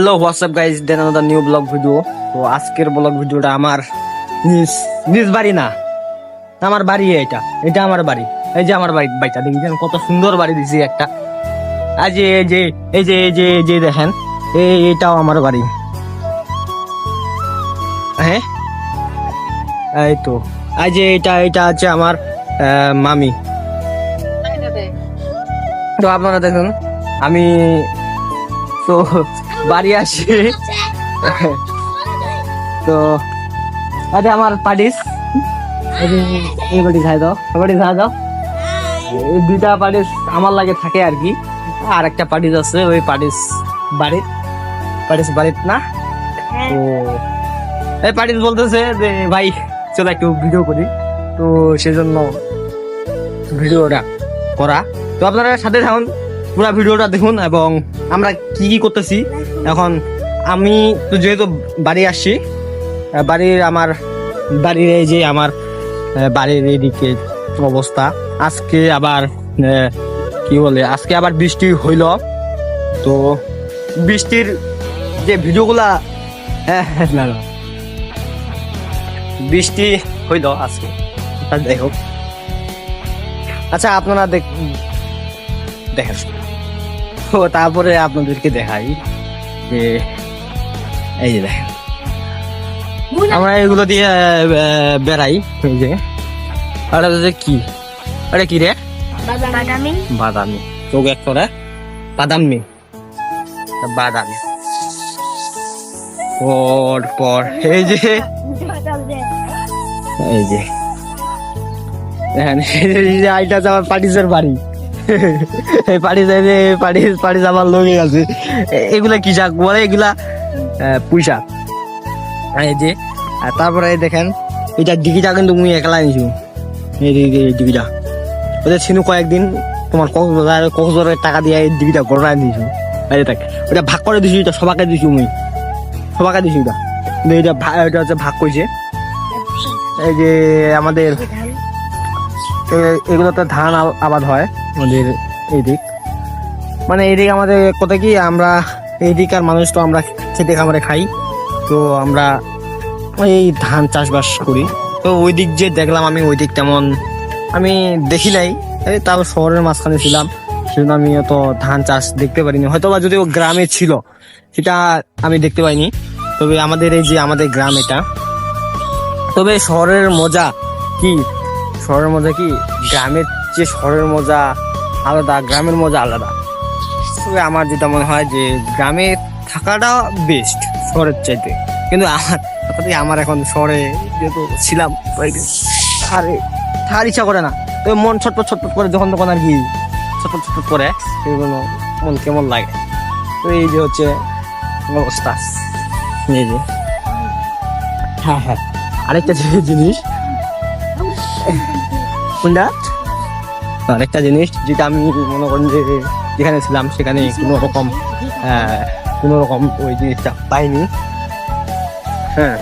Hello WhatsApp guys then another new blog video তো আজকের blog ভিডিওটা আমার নিজ নিজ বাড়ি না। আমার বাড়ি এটা। এটা আমার বাড়ি। এই যে আমার বাড়ি, বাড়িটা। দেখেছেন কত সুন্দর বাড়ি দিছি একটা। আজ এই যে এই যে এই যে এই যে দেখেন, এই এটাও আমার বাড়ি। হ্যাঁ? এই তো। আজ এটা এটা আছে আমার মামি। তো আপনারা দেখুন, আমি, তো বাড়ি আসি। তো আরে আমার পার্টিস এই বাড়ি খাই দাও। বাড়ি খাই দাও। এই দুইটা পার্টিস আমার লাগে থাকে আর কি। আর একটা পার্টিস আছে ওই পার্টিস বাড়ির। পার্টিস বাড়ির না? তো এই পার্টিস বলতেছে যে ভাই চলো একটু ভিডিও করি। তো সেজন্য ভিডিওটা করা। তো আপনারা সাথে থাকুন পুরো ভিডিওটা দেখুন এবং আমরা কি কি করতেছি? এখন আমি তো যেহেতু বাড়ি আসছি বাড়ির আমার বাড়ির এই যে আমার বাড়ির এইদিকে অবস্থা আজকে আবার কি বলে আজকে আবার বৃষ্টি হইল। তো বৃষ্টির যে ভিডিওগুলা হ্যাঁ, না না। বৃষ্টি হইল আজকে। যাই হোক। আচ্ছা আপনারা দেখ দেখেন। তারপরে আপনাদেরকে দেখাই। যে এই যে দেখেন। আমরা এগুলো দিয়ে বেড়াই এই যে। আর যে কি? আরে কি রে? বাদামি। বাদামি। চোখ এক করে। বাদামি। বাদামি। পর পর। এই যে। এই যে। দেখেন, এই যে আইটা আমার পাটিসের বাড়ি। এই পাটিস এই যে পাটিস পাটিস আমার লোকে আছে এগুলা কি শাক বলে এগুলা আহ, পুঁই শাক। এই যে আর তারপরে দেখেন এটা ডিগিটা কিন্তু মুই একলা নিছু এই ডিগিটা। ওদের ছিনু কয়েকদিন তোমার কক্সবাজার কক্সবাজারের টাকা দিয়ে এই ডিগিটা গড়াই দিয়েছু যে দেখ ওটা ভাগ করে দিছি এটা সবাকে দিছু মুই। সবাকে দিছি ওটা। এটা এটা হচ্ছে ভাগ করেছে এই যে আমাদের এগুলোতে ধান আবাদ হয়। আমাদের এই দিক মানে এই দিক আমাদের কথা কি, আমরা এই দিককার মানুষ তো আমরা খেতে খামারে খাই। তো আমরা এই ধান চাষবাস করি। তো ওই দিক যে দেখলাম আমি ওই দিক তেমন আমি দেখি নাই। তাও শহরের মাঝখানে ছিলাম, সেজন্য আমি অত ধান চাষ দেখতে পারিনি। হয়তো বা যদি ও গ্রামে ছিল, সেটা আমি দেখতে পাইনি। তবে আমাদের এই যে আমাদের গ্রাম এটা, তবে শহরের মজা কি? শহরের মজা কি? গ্রামের যে শহরের মজা আলাদা, গ্রামের মজা আলাদা। তবে আমার যেটা মনে হয় যে গ্রামে থাকাটা বেস্ট শহরের চাইতে। কিন্তু আমার, তথাপি আমার এখন শহরে যেহেতু ছিলাম আর থাকার ইচ্ছা করে না। তবে মন ছটপট ছটপট করে যখন তখন আর কি, ছটপট ছটপট করে সেগুলো মন কেমন লাগে। তো এই যে হচ্ছে অবস্থা। এই যে। হ্যাঁ হ্যাঁ। আরেকটা জিনিস। কোনটা? আরেকটা জিনিস যেটা আমি মনে করেন যে যেখানে ছিলাম সেখানে কোনো রকম কোনো রকম ওই জিনিসটা পাইনি। হ্যাঁ।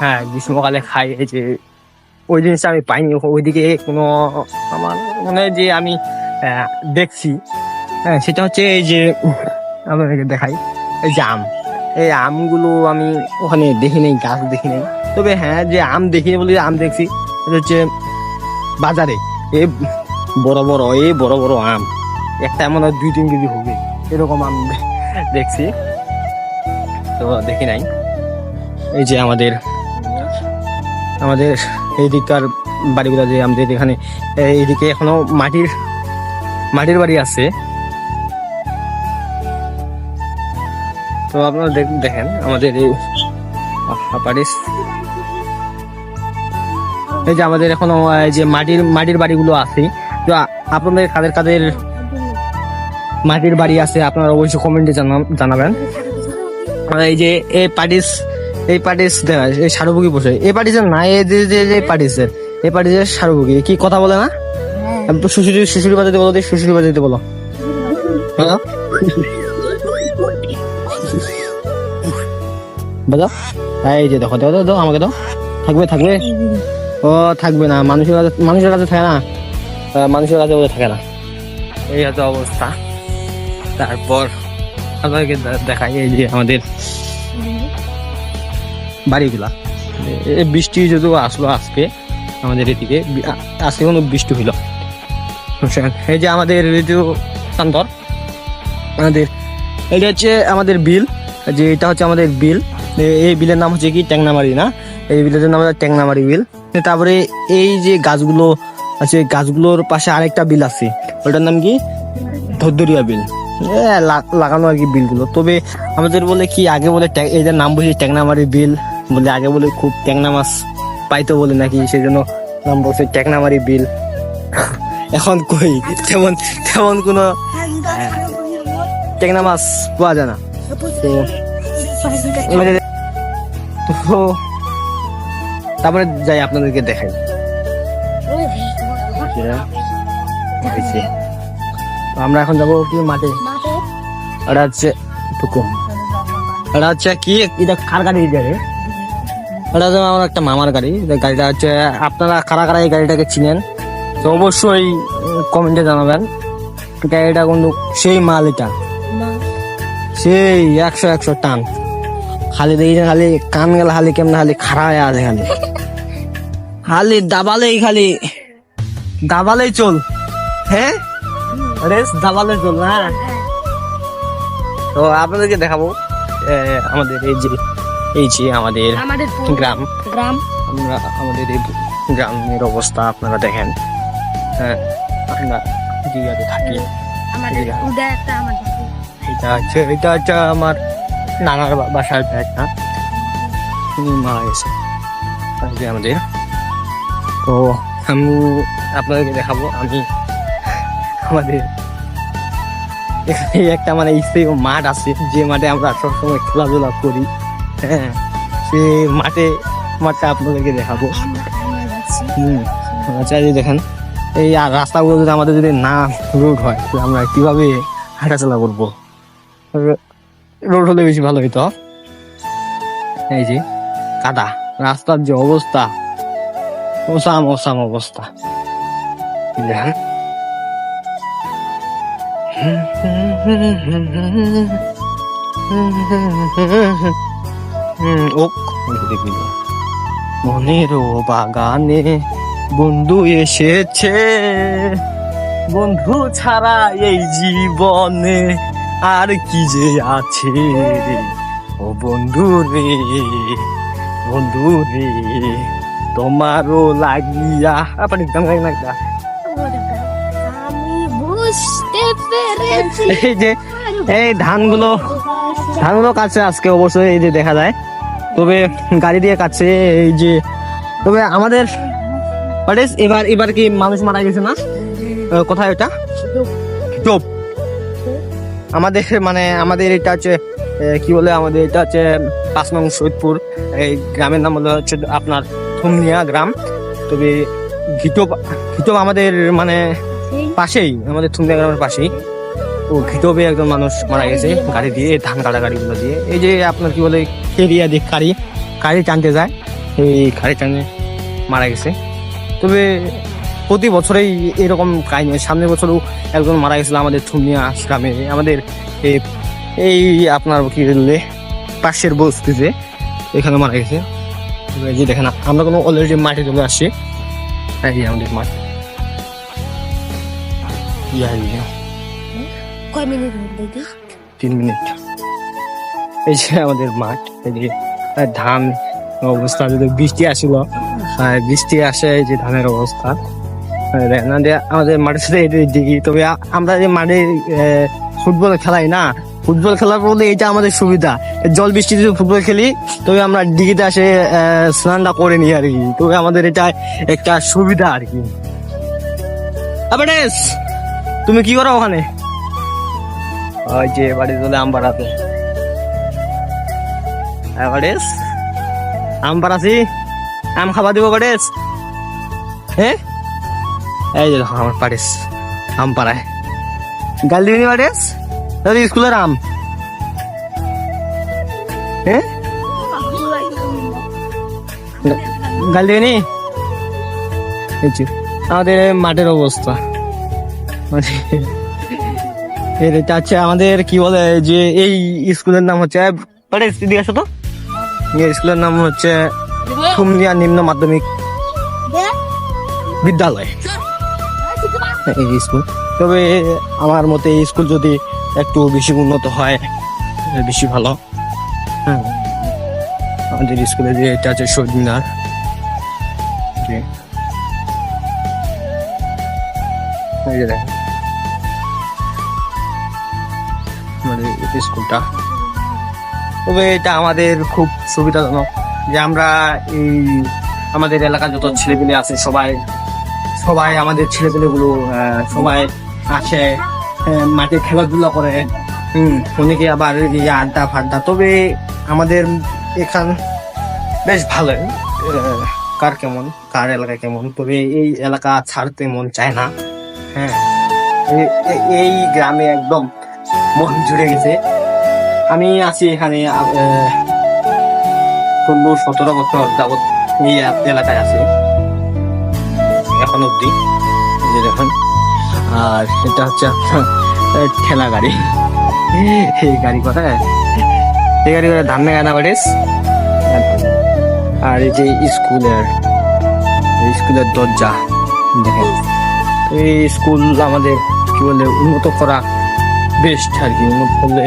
হ্যাঁ গ্রীষ্মকালে খাই এই যে ওই জিনিসটা আমি পাইনি। ওইদিকে কোনো আমার মনে যে আমি দেখছি হ্যাঁ সেটা হচ্ছে এই যে, আপনাদেরকে দেখাই, এই যে আম। এই আমগুলো আমি ওখানে দেখি নেই, গাছ দেখি নেই। তবে হ্যাঁ যে আম দেখি বলে আম দেখছি হচ্ছে বাজারে। এই বড় বড় এই বড় বড় আম। একটা এমন দুই তিন কেজি হবে। এরকম আম দেখছি। তো দেখি নাই। এই যে আমাদের আমাদের এই দিককার বাড়িগুলো যে আমাদের এখানে এইদিকে এখনও মাটির মাটির বাড়ি আছে। তো আপনারা দেখ- দেখেন আমাদের এই এই যে আমাদের এখনও এই যে মাটির মাটির বাড়িগুলো আছে। তো আপনাদের কাদের কাদের মাটির বাড়ি আছে আপনারা অবশ্যই কমেন্টে জানাবেন। এই যে এই পার্টিস এই পার্টিস এই সারুবুকি বসে। এই পার্টিসের না এই যে যে পার্টিসের এই পার্টিসের সারুবুকি কি কথা বলে না? আমি তো শ্বশুরি শ্বশুরি বাজাতে বলো শ্বশুরি বাজাতে বলো। হ্যাঁ? বাজাও এই যে দেখো দেখো দাও আমাকে দাও। থাকবে থাকবে। ও, থাকবে না। মানুষের কাছে মানুষের কাছে থাকে না? মানুষের কাছে ওদের থাকে না। এই হচ্ছে অবস্থা। তারপর আপনাকে দেখাই এই যে আমাদের বাড়িগুলা। এ- এ বৃষ্টি যদিও আসলো আজকে, আমাদের এদিকে আজকে কোনো বৃষ্টি হইল। এই যে আমাদের ঋতু প্রান্তর আমাদের এটা হচ্ছে আমাদের বিল, যে এটা হচ্ছে আমাদের বিল। এই বিলের নাম হচ্ছে কি? ট্যাংনামারি, না? এই বিলের নাম হচ্ছে ট্যাংনামারি বিল। তারপরে এই যে গাছগুলো আছে, গাছগুলোর পাশে আরেকটা বিল আছে। ওটার নাম কি? ধদ্দরিয়া বিল। লাগানো আর কি বিলগুলো। তবে আমাদের বলে কি, আগে বলে এদের নাম বলছি ট্যাংনামারি বিল, বলে আগে বলে খুব ট্যাংনা মাছ পাইতো বলে নাকি সেই জন্য নাম বলছে ট্যাংনামারি বিল। এখন কই? তেমন তেমন কোনো ট্যাংনা মাছ পাওয়া যায় না। তো তারপরে যাই আপনাদেরকে দেখাই। আমরা এখন যাব কি মাঠে? ওটা হচ্ছে পুকুর। এটা হচ্ছে কি? এটা কার গাড়ি যাবে এটা হচ্ছে আমার একটা মামার গাড়ি। গাড়িটা হচ্ছে আপনারা কারা কারা এই গাড়িটাকে চিনেন? তো অবশ্যই কমেন্টে জানাবেন। গাড়িটা কিন্তু সেই মাল এটা। সেই একশো একশো টান। খালি দেখি খালি কান গেল খালি কেমন খালি খাড়া হয়ে আছে খালি। খালি দাবালেই খালি। দাবালেই চল। হ্যাঁ? রেস দাবালে চল না? তো আপনাদেরকে দেখাবো আমাদের এই যে এই যে আমাদের গ্রাম। গ্রাম। আমরা আমাদের এই গ্রামের অবস্থা আপনারা দেখেন। হ্যাঁ আমরা জিগাতে থাকি এটা হচ্ছে এটা হচ্ছে আমার নানার বাসার মারা গেছে আর যে আমাদের তো আমি আপনাদেরকে দেখাবো আমি আমাদের এখানে একটা মানে স্থায়ী মাঠ আছে যে মাঠে আমরা সবসময় খেলাধুলা করি হ্যাঁ সে মাঠে মাঠটা আপনাদেরকে দেখাবো। হুম আচ্ছা দেখেন এই আর রাস্তাগুলো যদি আমাদের যদি না রোড হয় তাহলে আমরা কীভাবে হাঁটাচলা করব? রোড হলে বেশি ভালো হইতো। এই যে কাদা রাস্তার যে অবস্থা। ওসাম ওসাম অবস্থা দেখেন হুম ও দেখবি মনের বাগানে বন্ধু এসেছে বন্ধু ছাড়া এই জীবনে আর কি যে আছে ও বন্ধু রে বন্ধু রে তোমারও লাগিয়া। আপনি গান গাই না। আমি বুঝতে পেরেছি। এই যে এই ধানগুলো ধানগুলো কাটছে আজকে অবশ্যই এই যে দেখা যায়। তবে গাড়ি দিয়ে কাটছে এই যে। তবে আমাদের এবার এবার কি মানুষ মারা গেছে না? কোথায় ওটা চোপ। আমাদের মানে আমাদের এটা হচ্ছে কি বলে আমাদের এটা হচ্ছে পাঁচ নং সৈয়দপুর। এই গ্রামের নাম হলো হচ্ছে আপনার থুমনিয়া গ্রাম। তবে ঘিটপ ঘিটপ আমাদের মানে পাশেই, আমাদের থুমনিয়া গ্রামের পাশেই। ও ঘিটবে একজন মানুষ মারা গেছে, গাড়ি দিয়ে, ধান কাটা গাড়িগুলো দিয়ে। এই যে আপনার কি বলে এরিয়া দিক গাড়ি গাড়ি টানতে যায়, এই গাড়ি টানে মারা গেছে। তবে প্রতি বছরেই এরকম কাহিনী। সামনের বছরও একজন মারা গেছিল আমাদের থুমিয়া গ্রামে। আমাদের এই আপনার কি বললে পাশের বস্তিতে এখানে মারা গেছে। এই দেখেন আমরা কোনো অলরেডি মাঠে চলে আসছি। এই আমাদের মাঠ। তিন মিনিট। এই যে আমাদের মাঠ এই যে ধান অবস্থা যদি বৃষ্টি আসিল বৃষ্টি আসে এই যে ধানের অবস্থা। আমাদের মাঠের সাথে এই তবে আমরা যে মাঠে ফুটবল খেলাই না ফুটবল খেলার বলে এটা আমাদের সুবিধা। জল বৃষ্টি যদি ফুটবল খেলি, তবে আমরা ডিগিতে আসে স্নানটা করে নিই আর কি। তবে আমাদের এটা একটা সুবিধা আর কি। আবেশ তুমি কি করো ওখানে? ওই যে বাড়ি চলে আম পাড়াতে হ্যাঁ বাড়িস আম আম খাবা দিব বাড়িস হ্যাঁ? এই যে আমার পাড়িস আম পাড়ায়। গাল দিবি বাড়িস তাহলে স্কুলের আম। হ্যাঁ গাল দিবি এই যে, আমাদের মাঠের অবস্থা। মানে আমাদের কি বলে যে, এই স্কুলের নাম হচ্ছে আসো তো? স্কুলের নাম হচ্ছে কুমদিয়া নিম্ন মাধ্যমিক বিদ্যালয়। এই স্কুল। তবে আমার মতে এই স্কুল যদি একটু বেশি উন্নত হয়, বেশি ভালো। হ্যাঁ। আমাদের স্কুলে যে এটা আছে শহীদ মিনার। এই যে স্কুলটা। তবে এটা আমাদের খুব সুবিধাজনক যে আমরা এই আমাদের এলাকার যত ছেলেপিলে আছে সবাই সবাই আমাদের ছেলেপিলেগুলো সবাই আসে। মাঠে খেলাধুলা করে। হুম অনেকে আবার আড্ডা ফাড্ডা? তবে আমাদের এখান বেশ ভালো কার কেমন? কার এলাকা কেমন? তবে এই এলাকা ছাড়তে মন চায় না। হ্যাঁ এই গ্রামে একদম মন জুড়ে গেছে। আমি আছি এখানে ষোলো সতেরো বছর যাবৎ এই এলাকায় আছি। এখন অব্দি দেখুন। আর এটা হচ্ছে ঠেলা গাড়ি। এই গাড়ি কোথায়? এই গাড়ি করে ধান গানা বাড়িস আর এই যে স্কুলের স্কুলের দরজা, দেখেন। এই স্কুল আমাদের, কি বলে, উন্নত করা বেস্ট আর কি। উন্নত করলে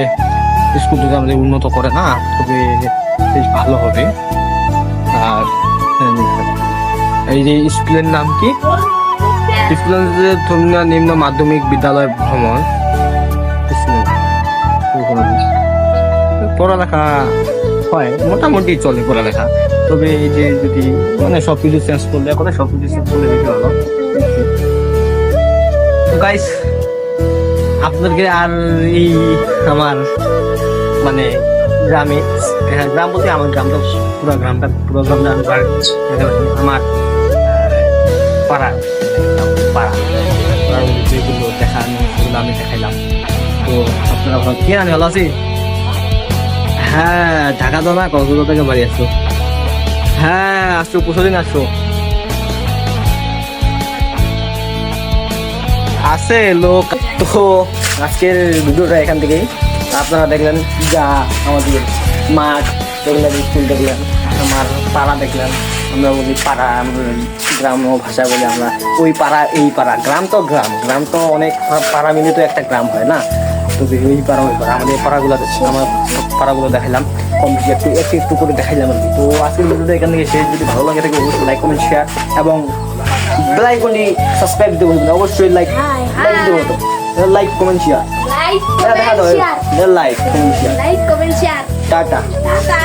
স্কুল যদি আমাদের উন্নত করে না, তবে বেশ ভালো হবে। আর এই যে স্কুলের নাম কি? স্কুলের নিম্ন মাধ্যমিক বিদ্যালয় ভ্রমণ পড়ালেখা হয় মোটামুটি চলে পড়ালেখা। তবে এই যে যদি মানে সব কিছু চেঞ্জ করলে এখন সব কিছু চেঞ্জ করলে বেশি ভালো। গাইস আপনাদেরকে আর এই আমার মানে গ্রামে হ্যাঁ, গ্রাম বলতে আমার গ্রামটা পুরো গ্রামটা পুরো গ্রামটা আমি আমার পাড়া পাড়া। যেগুলো দেখানো সেগুলো আমি দেখাইলাম। তো আপনারা ভালো কে আমি ভালো আছি? হ্যাঁ ঢাকা তো না, কক্সবাজার থেকে বাড়ি আসছো। হ্যাঁ আসছো, পরশু দিন আসছো। আছে লোক। তো আজকের ভিডিওটা এখান থেকেই। আপনারা দেখলেন যা আমাদের মাঠ, দেখলেন স্কুল, দেখলেন আমার পাড়া, দেখলেন আমরা বলি পাড়া গ্রাম্য ভাষা বলি আমরা। ওই পাড়া, এই পাড়া, গ্রাম তো গ্রাম। গ্রাম তো অনেক পাড়া মিলে তো একটা গ্রাম হয় না? তবে ওই পাড়া ওই পাড়া আমাদের পাড়াগুলো আমার পাড়াগুলো দেখাইলাম। কম বেশি একটু একটু একটু করে দেখাইলাম আর কি। তো আজকের ভিডিওটা এখান থেকে শেষ। যদি ভালো লাগে থাকে অবশ্যই লাইক কমেন্ট শেয়ার এবং বলি সাবস্ক্রাইব দিতে বলবেন অবশ্যই লাইক লাইক দিতে বলতো like comment share like comment share like comment share tata. Tata.